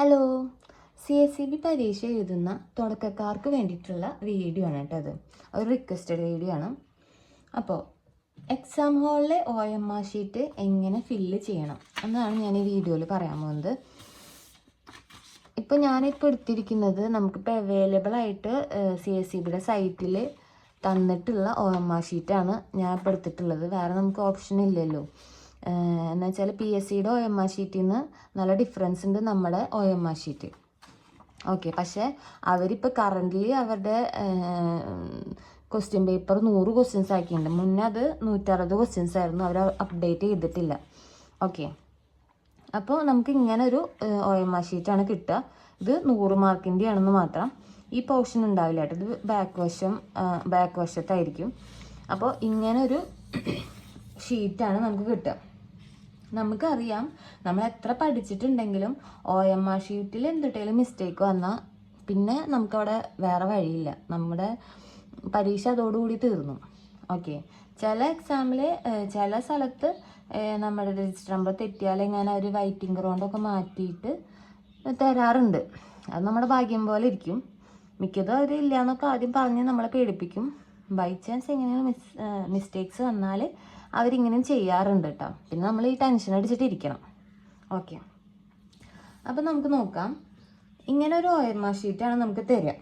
Hello C S C B പരീക്ഷ എഴുതുന്ന തുടക്കക്കാർക്ക് വേണ്ടിയിട്ടുള്ള വീഡിയോ ആണ് കേട്ടോ അത്. ഒരു റിക്വസ്റ്റഡ് വീഡിയോ ആണ്. അപ്പോൾ എക്സാം ഹാളിലെ ഒ എം ആർ ഷീറ്റ് എങ്ങനെ ഫില്ല് ചെയ്യണം എന്നാണ് ഞാൻ ഈ വീഡിയോയിൽ പറയാൻ പോകുന്നത്. ഇപ്പോൾ ഞാനിപ്പോൾ എടുത്തിരിക്കുന്നത് നമുക്കിപ്പോൾ അവൈലബിൾ ആയിട്ട് സി എസ് സി ബിയുടെ സൈറ്റിൽ തന്നിട്ടുള്ള ഒ എം ആർ ഷീറ്റാണ് ഞാൻ ഇപ്പോൾ എടുത്തിട്ടുള്ളത്. വേറെ നമുക്ക് ഓപ്ഷൻ ഇല്ലല്ലോ. എന്ന് വെച്ചാൽ പി എസ് സിയുടെ ഒ എം ആർ ഷീറ്റിൽ നിന്ന് നല്ല ഡിഫറൻസ് ഉണ്ട് നമ്മുടെ O M R sheet okay പക്ഷേ അവരിപ്പോൾ കറന്റ്ലി അവരുടെ ക്വസ്റ്റ്യൻ പേപ്പർ നൂറ് ക്വസ്റ്റ്യൻസ് ആക്കിയിട്ടുണ്ട് മുന്നേ അത് നൂറ്ററുപത് ക്വസ്റ്റ്യൻസ് ആയിരുന്നു. അവർ അപ്ഡേറ്റ് ചെയ്തിട്ടില്ല. ഓക്കെ അപ്പോൾ നമുക്ക് ഇങ്ങനെ ഒരു ഒ എം ആർ ഷീറ്റാണ് കിട്ടുക. ഇത് നൂറ് മാർക്കിന്റെ ആണെന്ന് മാത്രം. ഈ പോർഷൻ ഉണ്ടാവില്ല കേട്ടോ. ഇത് ബാക്ക് വശം ബാക്ക് വശത്തായിരിക്കും. അപ്പോൾ ഇങ്ങനെ ഒരു ഷീറ്റാണ് നമുക്ക് കിട്ടുക. നമുക്കറിയാം. നമ്മൾ എത്ര പഠിച്ചിട്ടുണ്ടെങ്കിലും ഒ എം ആർ ഷീറ്റിൽ എന്തിട്ടേലും മിസ്റ്റേക്ക് വന്നാൽ പിന്നെ നമുക്കവിടെ വേറെ വഴിയില്ല. നമ്മുടെ പരീക്ഷ അതോടുകൂടി തീർന്നു. ഓക്കെ ചില എക്സാമിൽ ചില സ്ഥലത്ത് നമ്മുടെ രജിസ്റ്റർ നമ്പർ തെറ്റിയാൽ ഇങ്ങനെ ഒരു വൈറ്റിംഗ് ഗ്രൗണ്ടൊക്കെ മാറ്റിയിട്ട് തരാറുണ്ട്. അത് നമ്മുടെ ഭാഗ്യം പോലെ ഇരിക്കും. മിക്കതും അവരില്ല എന്നൊക്കെ ആദ്യം പറഞ്ഞ് നമ്മളെ പേടിപ്പിക്കും. ബൈ ചാൻസ് എങ്ങനെയാണ് മിസ് മിസ്റ്റേക്സ് വന്നാൽ അവരിങ്ങനെയും ചെയ്യാറുണ്ട് കേട്ടോ പിന്നെ നമ്മൾ ഈ ടെൻഷൻ അടിച്ചിട്ടിരിക്കണം ഓക്കെ അപ്പം നമുക്ക് നോക്കാം. ഇങ്ങനെ ഒരു ഒ എം ആർ ഷീറ്റാണ് നമുക്ക് തരിക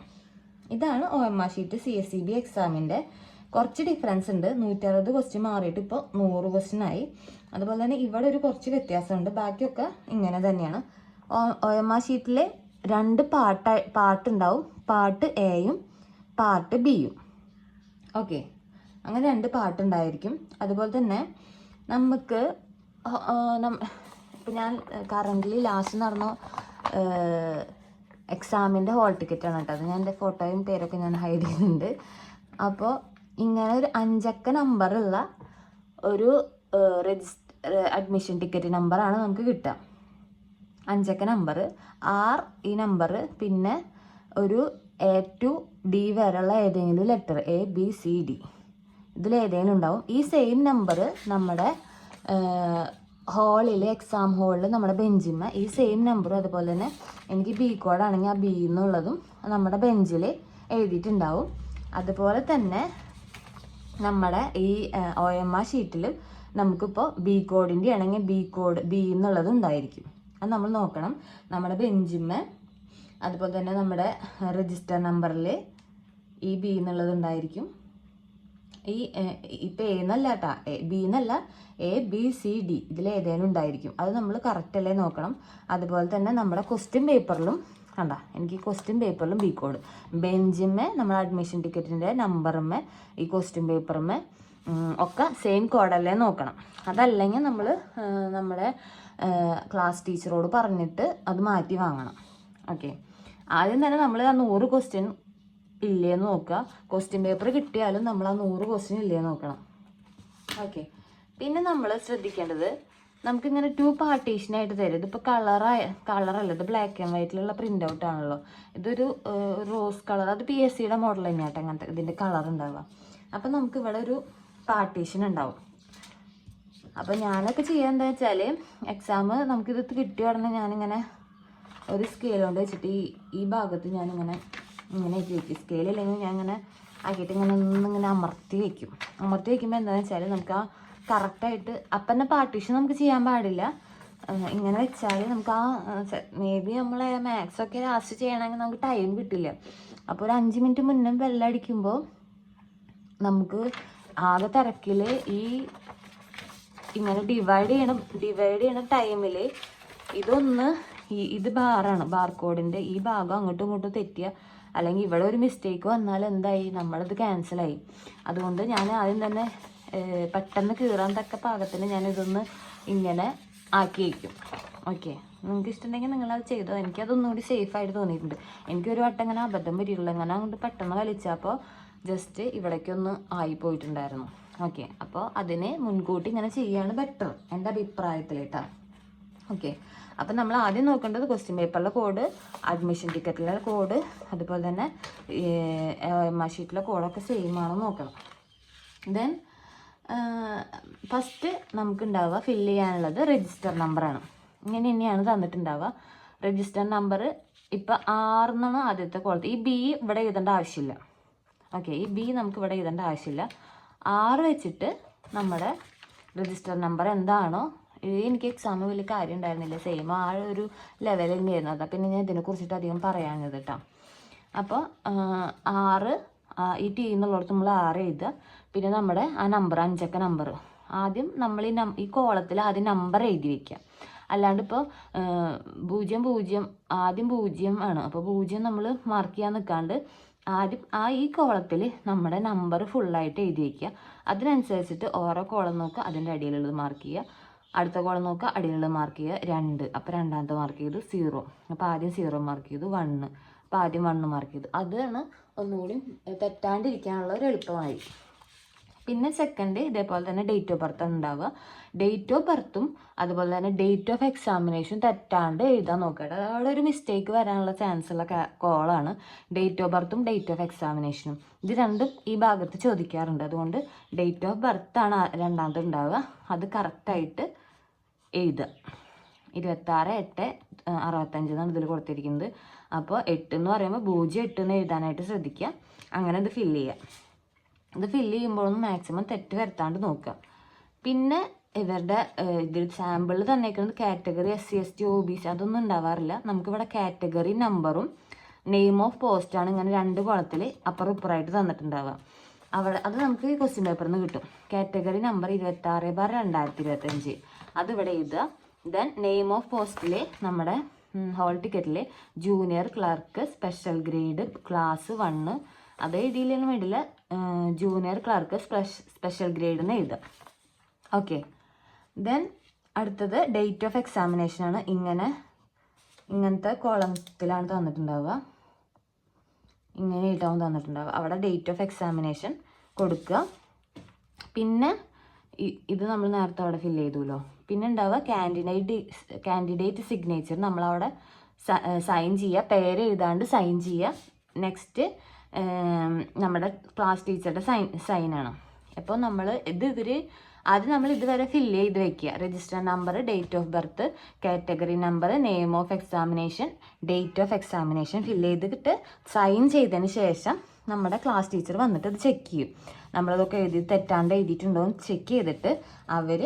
ഇതാണ് O M R sheet C S C B എക്സാമിന്റെ കുറച്ച് ഡിഫറൻസ് ഉണ്ട്. നൂറ്ററുപത് ക്വസ്റ്റ്യൻ മാറിയിട്ട് ഇപ്പോൾ നൂറ് ക്വസ്റ്റ്യൻ ആയി. അതുപോലെ തന്നെ ഇവിടെ ഒരു കുറച്ച് വ്യത്യാസമുണ്ട്. ബാക്കിയൊക്കെ ഇങ്ങനെ തന്നെയാണ്. ഒ എം ആർ ഷീറ്റിൽ രണ്ട് പാർട്ട് പാർട്ടുണ്ടാവും പാർട്ട് എയും പാർട്ട് ബിയും ഓക്കെ. അങ്ങനെ രണ്ട് പാട്ടുണ്ടായിരിക്കും. അതുപോലെ തന്നെ നമുക്ക് ഇപ്പം ഞാൻ കറന്റ്ലി ലാസ്റ്റ് നടന്ന എക്സാമിന്റെ ഹോൾ ടിക്കറ്റാണ് കേട്ടോ. അത് ഞാൻ എന്റെ ഫോട്ടോയും പേരൊക്കെ ഞാൻ ഹൈഡ് ചെയ്യുന്നുണ്ട് അപ്പോൾ ഇങ്ങനെ ഒരു അഞ്ചക്ക നമ്പറുള്ള ഒരു രജിസ്റ്റർ അഡ്മിഷൻ ടിക്കറ്റ് നമ്പറാണ് നമുക്ക് കിട്ടുക. അഞ്ചക്ക നമ്പർ ആർ ഈ നമ്പർ പിന്നെ ഒരു എ ടു ഡി വരെയുള്ള ഏതെങ്കിലും letter A B C D ഇതിൽ ഏതെങ്കിലും ഉണ്ടാവും. ഈ സെയിം നമ്പർ നമ്മുടെ ഹോളിൽ എക്സാം ഹോളിൽ നമ്മുടെ ബെഞ്ചിന്മ ഈ സെയിം നമ്പറും അതുപോലെ തന്നെ എനിക്ക് ബി കോഡാണെങ്കിൽ ആ ബി എന്നുള്ളതും നമ്മുടെ ബെഞ്ചിൽ എഴുതിയിട്ടുണ്ടാവും. അതുപോലെ തന്നെ നമ്മുടെ ഈ ഒ എം ആർ ഷീറ്റിലും നമുക്കിപ്പോൾ ബി കോഡിന്റെ ആണെങ്കിൽ ബി കോഡ് ബി എന്നുള്ളത് ഉണ്ടായിരിക്കും. അത് നമ്മൾ നോക്കണം. നമ്മുടെ ബെഞ്ചിന്മ അതുപോലെ തന്നെ നമ്മുടെ രജിസ്റ്റർ നമ്പറിൽ ഈ ബി എന്നുള്ളത് ഉണ്ടായിരിക്കും. ഈ ഇപ്പം എ എന്നല്ല കേട്ടാ ബി എന്നല്ല. എ ബി സി ഡി ഇതിൽ ഏതേലും ഉണ്ടായിരിക്കും. അത് നമ്മൾ കറക്റ്റ് അല്ലേ നോക്കണം. അതുപോലെ തന്നെ നമ്മുടെ ക്വസ്റ്റ്യൻ പേപ്പറിലും കണ്ട എനിക്ക് ക്വസ്റ്റ്യൻ പേപ്പറിലും ബി കോഡ് ബെഞ്ചിമ്മേ നമ്മുടെ അഡ്മിഷൻ ടിക്കറ്റിന്റെ നമ്പറുമ്മേ ഈ ക്വസ്റ്റ്യൻ പേപ്പറുമ്മേ ഒക്കെ സെയിം കോഡല്ലേ നോക്കണം. അതല്ലെങ്കിൽ നമ്മൾ നമ്മുടെ ക്ലാസ് ടീച്ചറോട് പറഞ്ഞിട്ട് അത് മാറ്റി വാങ്ങണം. ഓക്കെ ആദ്യം തന്നെ നമ്മൾ ആ നൂറ് ക്വസ്റ്റ്യൻ ഇല്ലേന്ന് നോക്കുക. ക്വസ്റ്റ്യൻ പേപ്പർ കിട്ടിയാലും നമ്മൾ ആ നൂറ് ക്വസ്റ്റ്യൻ ഇല്ലേന്ന് നോക്കണം. ഓക്കെ പിന്നെ നമ്മൾ ശ്രദ്ധിക്കേണ്ടത് നമുക്കിങ്ങനെ ടു പാർട്ടീഷനായിട്ട് തരും. ഇതിപ്പോൾ കളറായ കളറല്ല ഇത് ബ്ലാക്ക് ആൻഡ് വൈറ്റിലുള്ള പ്രിന്റ് ഔട്ട് ആണല്ലോ. ഇതൊരു റോസ് കളർ അത് പി എസ് സിയുടെ മോഡൽ തന്നെയാട്ടോ അങ്ങനത്തെ ഇതിന്റെ കളർ ഉണ്ടാവുക. അപ്പം നമുക്ക് ഇവിടെ ഒരു പാർട്ടീഷൻ ഉണ്ടാവും. അപ്പം ഞാനൊക്കെ ചെയ്യാൻ എന്താ വെച്ചാൽ എക്സാം നമുക്കിത് കിട്ടിയ ഉടനെ ഞാനിങ്ങനെ ഒരു സ്കെയിൽ കൊണ്ട് വെച്ചിട്ട് ഈ ഈ ഭാഗത്ത് ഞാനിങ്ങനെ ഇങ്ങനെ ആക്കി വെക്കും. സ്കെയിലില്ലെങ്കിൽ ഞാൻ ഇങ്ങനെ ആക്കിയിട്ട് ഇങ്ങനെ ഒന്നിങ്ങനെ അമർത്തി വെക്കും. അമർത്തി വെക്കുമ്പോൾ എന്താണെന്ന് വെച്ചാൽ നമുക്ക് ആ കറക്റ്റായിട്ട് അപ്പം തന്നെ പാർട്ടീഷൻ നമുക്ക് ചെയ്യാൻ പാടില്ല. ഇങ്ങനെ വെച്ചാൽ നമുക്ക് ആ മേ ബി നമ്മൾ മാത്സ് ലാസ്റ്റ് ചെയ്യണമെങ്കിൽ നമുക്ക് ടൈം കിട്ടില്ല. അപ്പോൾ ഒരു അഞ്ച് മിനിറ്റ് മുന്നേ ബെല്ലടിക്കുമ്പോൾ നമുക്ക് ആകെ തിരക്കിൽ ഈ ഇങ്ങനെ ഡിവൈഡ് ചെയ്യണം. ഡിവൈഡ് ചെയ്യണ ടൈമിൽ ഇതൊന്ന് ഈ ഇത് ബാറാണ്. ബാർകോഡിന്റെ ഈ ഭാഗം അങ്ങോട്ടും ഇങ്ങോട്ടും തെറ്റിയ അല്ലെങ്കിൽ ഇവിടെ ഒരു മിസ്റ്റേക്ക് വന്നാൽ എന്തായി? നമ്മളത് ക്യാൻസലായി അതുകൊണ്ട് ഞാൻ ആദ്യം തന്നെ പെട്ടെന്ന് കീറാൻ തക്ക പാകത്തിന് ഞാൻ ഇതൊന്ന് ഇങ്ങനെ ആക്കി വയ്ക്കും. ഓക്കെ നിങ്ങൾക്ക് ഇഷ്ടമുണ്ടെങ്കിൽ നിങ്ങളത് ചെയ്തോ? എനിക്കതൊന്നും കൂടി സേഫായിട്ട് തോന്നിയിട്ടുണ്ട്. എനിക്കൊരു വട്ടം ഇങ്ങനെ അബദ്ധം പറ്റിയിട്ടുള്ളൂ അങ്ങനെ അങ്ങോട്ട് പെട്ടെന്ന് വലിച്ചപ്പോൾ ജസ്റ്റ് ഇവിടേക്കൊന്ന് ആയിപ്പോയിട്ടുണ്ടായിരുന്നു ഓക്കെ അപ്പോൾ അതിനെ മുൻകൂട്ടി ഇങ്ങനെ ചെയ്യാണ് ബെറ്റർ എന്റെ അഭിപ്രായത്തിൽ ഓക്കെ അപ്പം നമ്മൾ ആദ്യം നോക്കേണ്ടത് ക്വസ്റ്റ്യൻ പേപ്പറിലെ കോഡ് അഡ്മിഷൻ ടിക്കറ്റിലെ കോഡ് അതുപോലെ തന്നെ ആർ ഷീറ്റിലെ കോഡൊക്കെ സെയിം ആണോ നോക്കണം. ദെൻ ഫസ്റ്റ് നമുക്കുണ്ടാവുക ഫില്ല് ചെയ്യാനുള്ളത് രജിസ്റ്റർ നമ്പറാണ് ഇങ്ങനെ തന്നെയാണ് തന്നിട്ടുണ്ടാവുക. രജിസ്റ്റർ നമ്പർ ഇപ്പം ആറെന്നാണ് ആദ്യത്തെ കോളത്തിൽ ഈ ബി ഇവിടെ എഴുതേണ്ട ആവശ്യമില്ല. ഓക്കെ ഈ ബി നമുക്ക് ഇവിടെ എഴുതേണ്ട ആവശ്യമില്ല. ആറ് വെച്ചിട്ട് നമ്മുടെ രജിസ്റ്റർ നമ്പർ എന്താണോ എനിക്ക് എക്സാം വലിയ കാര്യം ഉണ്ടായിരുന്നില്ല. സെയിം ആ ഒരു ലെവൽ തന്നെയായിരുന്നു. അതാ പിന്നെ ഞാൻ ഇതിനെ കുറിച്ചിട്ട് അധികം പറയാഞ്ഞത് കേട്ടോ അപ്പോൾ ആറ് ഈ ടി എന്നുള്ളിടത്ത് നമ്മൾ ആറ് എഴുതുക. പിന്നെ നമ്മുടെ ആ നമ്പർ അഞ്ചക്ക നമ്പർ ആദ്യം നമ്മൾ ഈ നം ഈ കോളത്തിൽ ആദ്യം നമ്പർ എഴുതി വെക്കാം അല്ലാണ്ട് ഇപ്പോൾ പൂജ്യം പൂജ്യം ആദ്യം പൂജ്യം ആണ്. അപ്പോൾ പൂജ്യം നമ്മൾ മാർക്ക് ചെയ്യാൻ നിൽക്കാണ്ട് ആദ്യം ആ ഈ കോളത്തിൽ നമ്മുടെ നമ്പർ ഫുള്ളായിട്ട് എഴുതി വയ്ക്കുക അതിനനുസരിച്ചിട്ട് ഓരോ കോളം നോക്കുക. അതിന്റെ അടിയിലുള്ളത് മാർക്ക് ചെയ്യുക. അടുത്ത കോളം നോക്കുക അടിയിലുള്ള മാർക്ക് ചെയ്യുക രണ്ട്. അപ്പോൾ രണ്ടാമത്തെ മാർക്ക് ചെയ്ത് സീറോ അപ്പോൾ ആദ്യം സീറോ മാർക്ക് ചെയ്തു വണ്ണ് അപ്പോൾ ആദ്യം വണ്ണ് മാർക്ക് ചെയ്തു. അതാണ് ഒന്നുകൂടി തെറ്റാണ്ടിരിക്കാനുള്ള ഒരു എളുപ്പമായി. പിന്നെ സെക്കൻഡ് ഇതേപോലെ തന്നെ ഡേറ്റ് ഓഫ് ബർത്ത് ഉണ്ടാവുക. ഡേറ്റ് ഓഫ് ബർത്തും അതുപോലെ തന്നെ ഡേറ്റ് ഓഫ് എക്സാമിനേഷൻ തെറ്റാണ്ട് എഴുതാൻ നോക്കുക. അവിടെ ഒരു മിസ്റ്റേക്ക് വരാനുള്ള ചാൻസ് ഉള്ള കോളാണ് ഡേറ്റ് ഓഫ് ബർത്തും ഡേറ്റ് ഓഫ് എക്സാമിനേഷനും ഇത് രണ്ടും ഈ ഭാഗത്ത് ചോദിക്കാറുണ്ട്. അതുകൊണ്ട് ഡേറ്റ് ഓഫ് ബർത്താണ് രണ്ടാമത് ഉണ്ടാവുക. അത് കറക്റ്റായിട്ട് എഴുതുക. ഇരുപത്താറ് എട്ട് അറുപത്തഞ്ച് എന്നാണ് ഇതിൽ കൊടുത്തിരിക്കുന്നത്. അപ്പോൾ എട്ട് എന്ന് പറയുമ്പോൾ പൂജ്യം എട്ട് എന്ന് എഴുതാനായിട്ട് ശ്രദ്ധിക്കുക. അങ്ങനെ ഇത് ഫില്ല് ചെയ്യുക. ഇത് ഫില്ല് ഒന്ന് മാക്സിമം തെറ്റ് വരുത്താണ്ട് നോക്കുക. പിന്നെ ഇവരുടെ ഇതിൽ സാമ്പിളിൽ തന്നേക്കുന്നത് category S C S T O B C അതൊന്നും ഉണ്ടാവാറില്ല. നമുക്കിവിടെ കാറ്റഗറി നമ്പറും നെയിം ഓഫ് പോസ്റ്റാണ് ഇങ്ങനെ രണ്ട് കുളത്തിൽ അപ്പുറം ഇപ്പുറമായിട്ട് തന്നിട്ടുണ്ടാവുക. അവിടെ അത് നമുക്ക് ക്വസ്റ്റ്യൻ പേപ്പറിൽ നിന്ന് കിട്ടും. കാറ്റഗറി നമ്പർ ഇരുപത്താറ് ബാർ രണ്ടായിരത്തി ഇരുപത്തഞ്ച് അതിവിടെ എഴുതുക. ദെൻ നെയിം ഓഫ് പോസ്റ്റിൽ നമ്മുടെ ഹോൾ ടിക്കറ്റിൽ junior clerk special grade class one അതേ രീതിയിലൊന്നും വേണ്ടില്ല ജൂനിയർ ക്ലർക്ക് സ്പെഷ്യൽ ഗ്രേഡ് എന്ന് എഴുതാം ഓക്കെ ദെൻ അടുത്തത് ഡേറ്റ് ഓഫ് എക്സാമിനേഷൻ ആണ്. ഇങ്ങനെ ഇങ്ങനത്തെ കോളത്തിലാണ് തന്നിട്ടുണ്ടാവുക. ഇങ്ങനെ ഇട്ടാവും തന്നിട്ടുണ്ടാവുക. അവിടെ ഡേറ്റ് ഓഫ് എക്സാമിനേഷൻ കൊടുക്കുക. പിന്നെ ഇത് നമ്മൾ നേരത്തെ അവിടെ ഫില്ല് ചെയ്തുല്ലോ. പിന്നെ ഉണ്ടാവുക കാൻഡിഡേറ്റ് കാൻഡിഡേറ്റ് സിഗ്നേച്ചർ നമ്മളവിടെ സൈൻ ചെയ്യുക. പേര് എഴുതാണ്ട് സൈൻ ചെയ്യുക. നെക്സ്റ്റ് നമ്മുടെ ക്ലാസ് ടീച്ചറുടെ സൈൻ സൈനാണ് അപ്പോൾ നമ്മൾ ഇത് ഇവർ ആദ്യം നമ്മൾ ഇതുവരെ ഫില്ല് ചെയ്ത് വെക്കുക register number date of birth category number name of examination date of examination fill ചെയ്തിട്ട് സൈൻ ചെയ്തതിന് ശേഷം നമ്മുടെ ക്ലാസ് ടീച്ചർ വന്നിട്ട് അത് ചെക്ക് ചെയ്യും. നമ്മളതൊക്കെ എഴുതി തെറ്റാണ്ട് എഴുതിയിട്ടുണ്ടോ എന്ന് ചെക്ക് ചെയ്തിട്ട് അവർ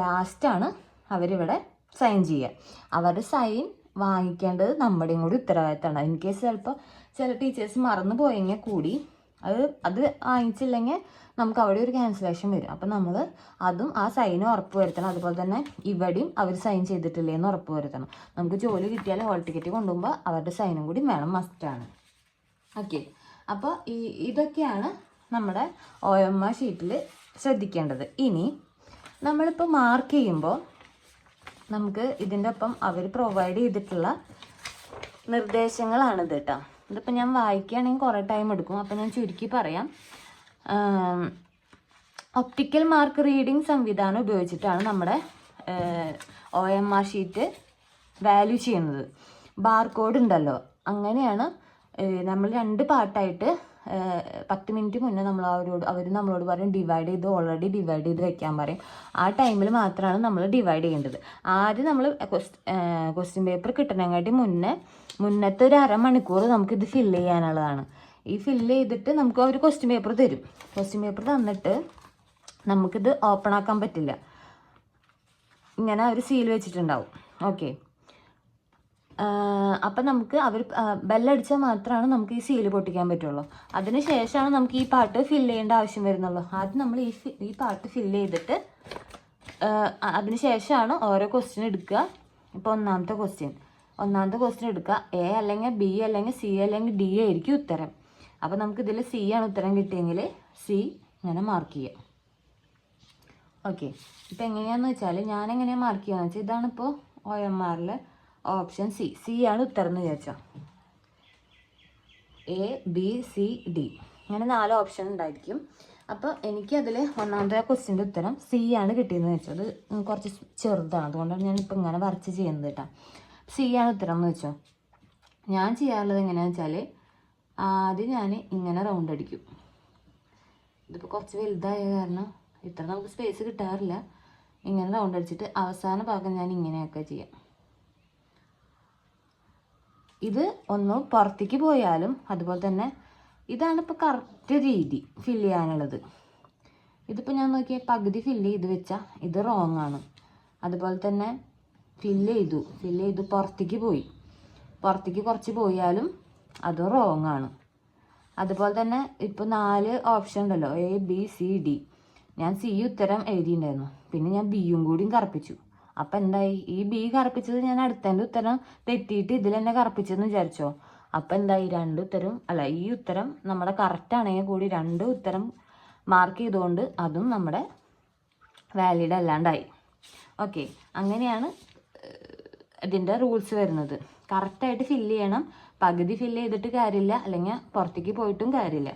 ലാസ്റ്റാണ് അവരിവിടെ സൈൻ ചെയ്യുക അവരുടെ സൈൻ വാങ്ങിക്കേണ്ടത് നമ്മുടെയും കൂടി ഉത്തരവാദിത്തമാണ്. ഇൻ കേസ് ചിലപ്പോൾ ചില ടീച്ചേഴ്സ് മറന്നു പോയെങ്കിൽ കൂടി അത് അത് വാങ്ങിച്ചില്ലെങ്കിൽ നമുക്ക് അവിടെ ഒരു ക്യാൻസലേഷൻ വരും. അപ്പം നമ്മൾ അതും ആ സൈന് ഉറപ്പ് വരുത്തണം. അതുപോലെ തന്നെ ഇവിടെയും അവർ സൈൻ ചെയ്തിട്ടില്ലേ എന്ന് ഉറപ്പ് വരുത്തണം. നമുക്ക് ജോലി കിട്ടിയാൽ ഹോൾ ടിക്കറ്റ് കൊണ്ടുപോകുമ്പോൾ അവരുടെ സൈനും കൂടി വേണം മസ്റ്റാണ് ഓക്കെ അപ്പോൾ ഈ ഇതൊക്കെയാണ് നമ്മുടെ ഒ എം ആ ഷീറ്റിൽ ശ്രദ്ധിക്കേണ്ടത്. ഇനി നമ്മളിപ്പോൾ മാർക്ക് ചെയ്യുമ്പോൾ നമുക്ക് ഇതിന്റെ ഒപ്പം അവർ പ്രൊവൈഡ് ചെയ്തിട്ടുള്ള നിർദ്ദേശങ്ങളാണിത് കേട്ടോ ഇതിപ്പോൾ ഞാൻ വായിക്കുകയാണെങ്കിൽ കുറേ ടൈം എടുക്കും. അപ്പോൾ ഞാൻ ചുരുക്കി പറയാം. ഒപ്റ്റിക്കൽ മാർക്ക് റീഡിംഗ് സംവിധാനം ഉപയോഗിച്ചിട്ടാണ് നമ്മുടെ O M R sheet value ചെയ്യുന്നത്. ബാർ കോഡ് ഉണ്ടല്ലോ. അങ്ങനെയാണ് നമ്മൾ രണ്ട് പാർട്ടായിട്ട് പത്ത് മിനിറ്റ് മുന്നേ നമ്മൾ അവരോട് അവർ നമ്മളോട് പറയും ഡിവൈഡ് ചെയ്ത് ഓൾറെഡി ഡിവൈഡ് ചെയ്ത് വെക്കാൻ പറയും. ആ ടൈമിൽ മാത്രമാണ് നമ്മൾ ഡിവൈഡ് ചെയ്യേണ്ടത്. ആദ്യം നമ്മൾ ക്വസ്റ്റ്യൻ പേപ്പർ കിട്ടണങ്ങാട്ടി മുന്നേ മുന്നത്തെ ഒരു അരമണിക്കൂർ നമുക്കിത് ഫില്ല് ചെയ്യാനുള്ളതാണ്. ഈ ഫില്ല് ചെയ്തിട്ട് നമുക്ക് അവർ ക്വസ്റ്റ്യൻ പേപ്പർ തരും. ക്വസ്റ്റ്യൻ പേപ്പർ തന്നിട്ട് നമുക്കിത് ഓപ്പൺ ആക്കാൻ പറ്റില്ല. ഇങ്ങനെ അവർ സീൽ വെച്ചിട്ടുണ്ടാവും. ഓക്കെ അപ്പം നമുക്ക് അവർ ബെല്ലടിച്ചാൽ മാത്രമാണ് നമുക്ക് ഈ സീൽ പൊട്ടിക്കാൻ പറ്റുള്ളൂ. അതിന് ശേഷമാണ് നമുക്ക് ഈ പാട്ട് ഫില്ല് ചെയ്യേണ്ട ആവശ്യം വരുന്നുള്ളൂ. ആദ്യം നമ്മൾ ഈ ഈ പാട്ട് ഫില്ല് ചെയ്തിട്ട് അതിന് ശേഷമാണ് ഓരോ ക്വസ്റ്റ്യൻ എടുക്കുക. ഇപ്പോൾ ഒന്നാമത്തെ ക്വസ്റ്റ്യൻ ഒന്നാമത്തെ ക്വസ്റ്റ്യൻ എടുക്കുക. എ അല്ലെങ്കിൽ ബി അല്ലെങ്കിൽ സി അല്ലെങ്കിൽ ഡി ആയിരിക്കും ഉത്തരം. അപ്പോൾ നമുക്ക് ഇതിൽ സി ആണ് ഉത്തരം കിട്ടിയെങ്കിൽ സി ഇങ്ങനെ മാർക്ക് ചെയ്യാം. ഓക്കെ ഇപ്പം എങ്ങനെയാണെന്ന് വെച്ചാൽ ഞാൻ എങ്ങനെയാണ് മാർക്ക് ചെയ്യാന്ന് വെച്ചാൽ ഇതാണിപ്പോൾ ഒ എം ആറിൽ ഓപ്ഷൻ സി. സി ആണ് ഉത്തരം എന്ന് വിചാരിച്ചോ. A B C D. അങ്ങനെ നാല് ഓപ്ഷൻ ഉണ്ടായിരിക്കും. അപ്പോൾ എനിക്കതിൽ ഒന്നാമത്തെ ക്വസ്റ്റിന്റെ ഉത്തരം സി ആണ് കിട്ടിയെന്ന് വെച്ചോ അത് കുറച്ച് ചെറുതാണ്. അതുകൊണ്ടാണ് ഞാൻ ഇപ്പോൾ ഇങ്ങനെ വരച്ച് ചെയ്യുന്നത് കേട്ടോ. സി ആണ് ഉത്തരം എന്ന് വെച്ചോ. ഞാൻ ചെയ്യാറുള്ളത് എങ്ങനെയാണെന്ന് വെച്ചാൽ ആദ്യം ഞാൻ ഇങ്ങനെ റൗണ്ട് അടിക്കും. ഇതിപ്പോൾ കുറച്ച് വലുതായ കാരണം ഇത്ര നമുക്ക് സ്പേസ് കിട്ടാറില്ല. ഇങ്ങനെ റൗണ്ട് അടിച്ചിട്ട് അവസാന ഭാഗം ഞാൻ ഇങ്ങനെയൊക്കെ ചെയ്യാം. ഇത് ഒന്ന് പുറത്തേക്ക് പോയാലും അതുപോലെ തന്നെ ഇതാണ് ഇപ്പോൾ കറക്റ്റ് രീതി ഫില്ല് ചെയ്യാനുള്ളത്. ഇതിപ്പോൾ ഞാൻ നോക്കിയ പകുതി ഫില്ല് ചെയ്ത് വെച്ചാൽ ഇത് റോങ് ആണ്. അതുപോലെ തന്നെ ഫില്ല് ചെയ്തു ഫില്ല് ചെയ്തു പുറത്തേക്ക് പോയി. പുറത്തേക്ക് കുറച്ച് പോയാലും അത് റോങ് ആണ്. അതുപോലെ തന്നെ ഇപ്പോൾ നാല് ഓപ്ഷൻ ഉണ്ടല്ലോ എ ബി സി ഡി ഞാൻ സി ഉത്തരം എഴുതിയിട്ടുണ്ടായിരുന്നു. പിന്നെ ഞാൻ ബിയും കൂടിയും കറപ്പിച്ചു. അപ്പം എന്തായി? ഈ ബി കറപ്പിച്ചത് ഞാൻ അടുത്തതിന്റെ ഉത്തരം തെറ്റിയിട്ട് ഇതിൽ തന്നെ കറപ്പിച്ചെന്ന് വിചാരിച്ചോ? അപ്പം എന്തായി? രണ്ട് ഉത്തരം അല്ല ഈ ഉത്തരം നമ്മുടെ കറക്റ്റ് ആണെങ്കിൽ കൂടി രണ്ട് ഉത്തരം മാർക്ക് ചെയ്തുകൊണ്ട് അതും നമ്മുടെ വാലിഡ് അല്ലാണ്ടായി. ഓക്കെ അങ്ങനെയാണ് ഇതിന്റെ റൂൾസ് വരുന്നത്. കറക്റ്റായിട്ട് ഫില്ല് ചെയ്യണം. പകുതി ഫില്ല് ചെയ്തിട്ട് കാര്യമില്ല. അല്ലെങ്കിൽ പുറത്തേക്ക് പോയിട്ടും കാര്യമില്ല.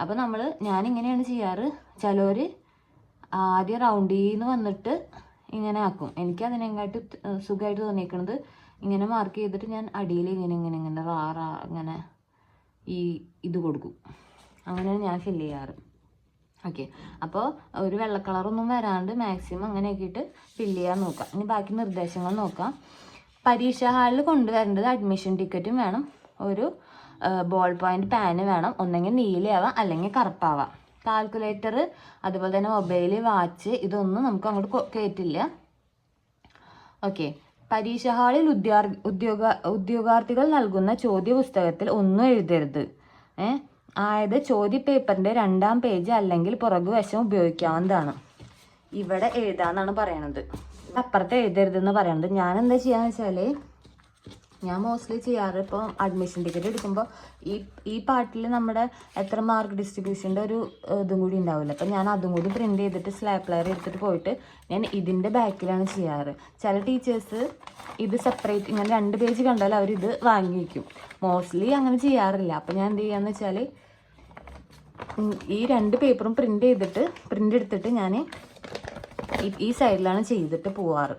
അപ്പോൾ നമ്മൾ ഞാനിങ്ങനെയാണ് ചെയ്യാറ്. ചിലവർ ആദ്യം റൗണ്ടിൽ വന്നിട്ട് ഇങ്ങനെ ആക്കും. എനിക്ക് അതിനെക്കാട്ടി സുഖമായിട്ട് തോന്നിയിരിക്കുന്നത് ഇങ്ങനെ മാർക്ക് ചെയ്തിട്ട് ഞാൻ അടിയിൽ ഇങ്ങനെ ഇങ്ങനെ ഇങ്ങനെ റാറ അങ്ങനെ ഈ ഇത് കൊടുക്കും. അങ്ങനെയാണ് ഞാൻ ഫില്ല് ചെയ്യാറ്. ഓക്കെ അപ്പോൾ ഒരു വെള്ള കളറൊന്നും വരാണ്ട് മാക്സിമം അങ്ങനെ ആക്കിയിട്ട് ഫില്ല് ചെയ്യാൻ നോക്കാം. ഇനി ബാക്കി നിർദ്ദേശങ്ങൾ നോക്കാം. പരീക്ഷാ ഹാളിൽ കൊണ്ടുവരേണ്ടത് അഡ്മിഷൻ ടിക്കറ്റും വേണം. ഒരു ബോൾ പോയിന്റ് പാന് വേണം. ഒന്നെങ്കിൽ നീലയാവാം അല്ലെങ്കിൽ കറുപ്പാവാം. കാൽക്കുലേറ്റർ അതുപോലെ തന്നെ മൊബൈൽ വാച്ച് ഇതൊന്നും നമുക്ക് അങ്ങോട്ട് കയറ്റില്ല ഓക്കെ പരീക്ഷ ഹാളിൽ ഉദ്യോഗാർത്ഥികൾ നൽകുന്ന ചോദ്യ പുസ്തകത്തിൽ ഒന്നും എഴുതരുത്. ഏ? ആയത് ചോദ്യ പേപ്പറിന്റെ രണ്ടാം പേജ് അല്ലെങ്കിൽ പുറകുവശം ഉപയോഗിക്കാവുന്നതാണ്. ഇവിടെ എഴുതാന്നാണ് പറയണത്. അപ്പുറത്ത് എഴുതരുതെന്ന് പറയണത്. ഞാൻ എന്താ ചെയ്യാന്ന് വെച്ചാൽ ഞാൻ മോസ്റ്റ്ലി ചെയ്യാറ് ഇപ്പോൾ അഡ്മിഷൻ ടിക്കറ്റ് എടുക്കുമ്പോൾ ഈ ഈ പാർട്ടിൽ നമ്മുടെ എത്ര മാർക്ക് ഡിസ്ട്രിബ്യൂഷന്റെ ഒരു ഇതും കൂടി ഉണ്ടാവില്ല അപ്പം ഞാൻ അതും കൂടി പ്രിന്റ് ചെയ്തിട്ട് സ്ലാപ്ലയർ എടുത്തിട്ട് പോയിട്ട് ഞാൻ ഇതിന്റെ ബാക്കിലാണ് ചെയ്യാറ്. ചില ടീച്ചേഴ്സ് ഇത് സെപ്പറേറ്റ് ഇങ്ങനെ രണ്ട് പേജ് കണ്ടാൽ അവരിത് വാങ്ങി വയ്ക്കും മോസ്റ്റ്ലി അങ്ങനെ ചെയ്യാറില്ല. അപ്പം ഞാൻ എന്ത് ചെയ്യാന്ന് വെച്ചാൽ ഈ രണ്ട് പേപ്പറും പ്രിന്റ് ചെയ്തിട്ട് പ്രിന്റ് എടുത്തിട്ട് ഞാൻ ഈ സൈഡിലാണ് ചെയ്തിട്ട് പോവാറ്.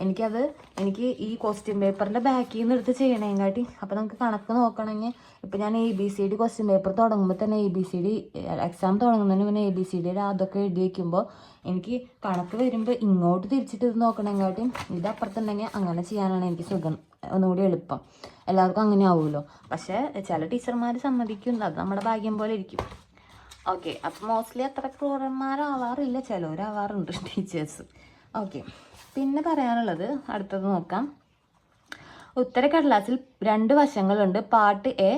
എനിക്കത് എനിക്ക് ഈ ക്വസ്റ്റ്യൻ പേപ്പറിന്റെ ബാക്കിൽ നിന്ന് എടുത്ത് ചെയ്യണേങ്കാട്ടി. അപ്പോൾ നമുക്ക് കണക്ക് നോക്കണമെങ്കിൽ ഇപ്പോൾ ഞാൻ A B C D question paper തുടങ്ങുമ്പോൾ തന്നെ A B C D exam തുടങ്ങുന്നതിന് മുന്നേ എ ബി സി ഡിയുടെ അതൊക്കെ എഴുതി വയ്ക്കുമ്പോൾ എനിക്ക് കണക്ക് വരുമ്പോൾ ഇങ്ങോട്ട് തിരിച്ചിട്ട് ഇത് നോക്കണേങ്കാട്ടിയും ഇത് അപ്പുറത്തുണ്ടെങ്കിൽ അങ്ങനെ ചെയ്യാനാണ് എനിക്ക് സുഖം. ഒന്നുകൂടി എളുപ്പം. എല്ലാവർക്കും അങ്ങനെ ആവുമല്ലോ. പക്ഷേ ചില ടീച്ചർമാർ സമ്മതിക്കും. അത് നമ്മുടെ ഭാഗ്യം പോലെ ഇരിക്കും. ഓക്കെ അപ്പം മോസ്റ്റ്ലി അത്ര ക്രൂരന്മാരാവാറില്ല. ചിലവരാവാറുണ്ട് ടീച്ചേഴ്സ് ഓക്കെ. പിന്നെ പറയാനുള്ളത് അടുത്തത് നോക്കാം. ഉത്തരക്കടലാസിൽ രണ്ട് വശങ്ങളുണ്ട് പാർട്ട് എ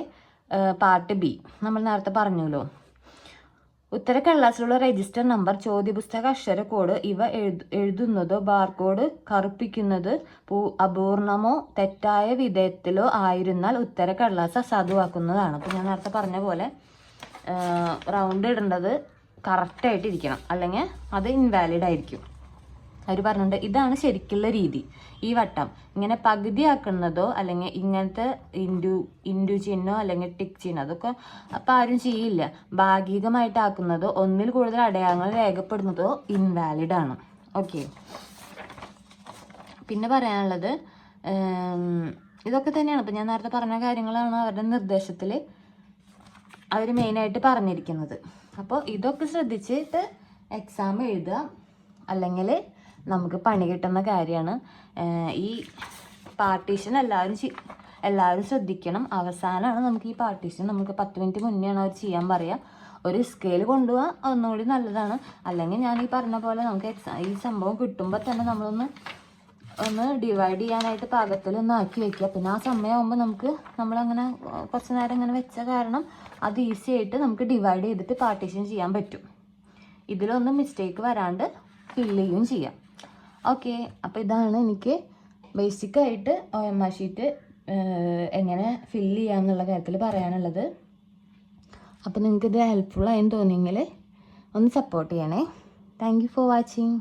പാർട്ട് ബി. നമ്മൾ നേരത്തെ പറഞ്ഞല്ലോ. ഉത്തരക്കടലാസിലുള്ള രജിസ്റ്റർ നമ്പർ ചോദ്യപുസ്തക അക്ഷര കോഡ് ഇവ എഴു എഴുതുന്നതോ ബാർകോഡ് കറുപ്പിക്കുന്നത് അപൂർണമോ തെറ്റായ വിധത്തിലോ ആയിരുന്നാൽ ഉത്തരക്കടലാസ് അസാധുവാക്കുന്നതാണ്. അപ്പോൾ ഞാൻ നേരത്തെ പറഞ്ഞ പോലെ റൗണ്ട് ഇടേണ്ടത് കറക്റ്റായിട്ട് ഇരിക്കണം അല്ലെങ്കിൽ അത് ഇൻവാലിഡ് ആയിരിക്കും. അവർ പറഞ്ഞിട്ടുണ്ട് ഇതാണ് ശരിക്കുള്ള രീതി. ഈ വട്ടം ഇങ്ങനെ പകുതിയാക്കുന്നതോ അല്ലെങ്കിൽ ഇങ്ങനത്തെ ഇൻഡു ഇൻഡു ചിഹ്നോ അല്ലെങ്കിൽ ടിക്ക് ചിഹ്നോ അതൊക്കെ അപ്പം ആരും ചെയ്യില്ല. ഭാഗികമായിട്ടാക്കുന്നതോ ഒന്നിൽ കൂടുതൽ അടയാളങ്ങൾ രേഖപ്പെടുന്നതോ ഇൻവാലിഡ് ആണ്. ഓക്കെ പിന്നെ പറയാനുള്ളത് ഇതൊക്കെ തന്നെയാണ്. ഇപ്പം ഞാൻ നേരത്തെ പറഞ്ഞ കാര്യങ്ങളാണ് അവരുടെ നിർദ്ദേശത്തിൽ അവർ മെയിനായിട്ട് പറഞ്ഞിരിക്കുന്നത്. അപ്പോൾ ഇതൊക്കെ ശ്രദ്ധിച്ചിട്ട് എക്സാം എഴുതുക. അല്ലെങ്കിൽ നമുക്ക് പണി കിട്ടുന്ന കാര്യമാണ്. ഈ പാർട്ടീഷൻ എല്ലാവരും എല്ലാവരും ശ്രദ്ധിക്കണം. അവസാനമാണ് നമുക്ക് ഈ പാർട്ടീഷൻ. നമുക്ക് പത്ത് മിനിറ്റ് മുന്നെയാണ് അവർ ചെയ്യാൻ പറയുക ഒരു സ്കെയിൽ കൊണ്ടുപോകാൻ ഒന്നുകൂടി നല്ലതാണ്. അല്ലെങ്കിൽ ഞാൻ ഈ പറഞ്ഞ പോലെ നമുക്ക് ഈ സംഭവം കിട്ടുമ്പോൾ തന്നെ നമ്മളൊന്ന് ഒന്ന് ഡിവൈഡ് ചെയ്യാനായിട്ട് പാകത്തിൽ ഒന്ന് ആക്കി വെക്കുക. പിന്നെ ആ സമയമാകുമ്പോൾ നമുക്ക് നമ്മളങ്ങനെ കുറച്ച് നേരം ഇങ്ങനെ വെച്ച കാരണം അത് ഈസി ആയിട്ട് നമുക്ക് ഡിവൈഡ് ചെയ്തിട്ട് പാർട്ടീഷൻ ചെയ്യാൻ പറ്റും. ഇതിലൊന്നും മിസ്റ്റേക്ക് വരാണ്ട് ഫില്ല് ചെയ്യുകയും ചെയ്യാം. ഓക്കെ അപ്പോൾ ഇതാണ് എനിക്ക് ബേസിക്കായിട്ട് ഒ എം ആർ ഷീറ്റ് എങ്ങനെ ഫില്ല് ചെയ്യാമെന്നുള്ള കാര്യത്തിൽ പറയാനുള്ളത്. അപ്പോൾ നിങ്ങൾക്കിത് ഹെൽപ്ഫുൾ തോന്നിയെങ്കിൽ ഒന്ന് സപ്പോർട്ട് ചെയ്യണേ. Thank you for watching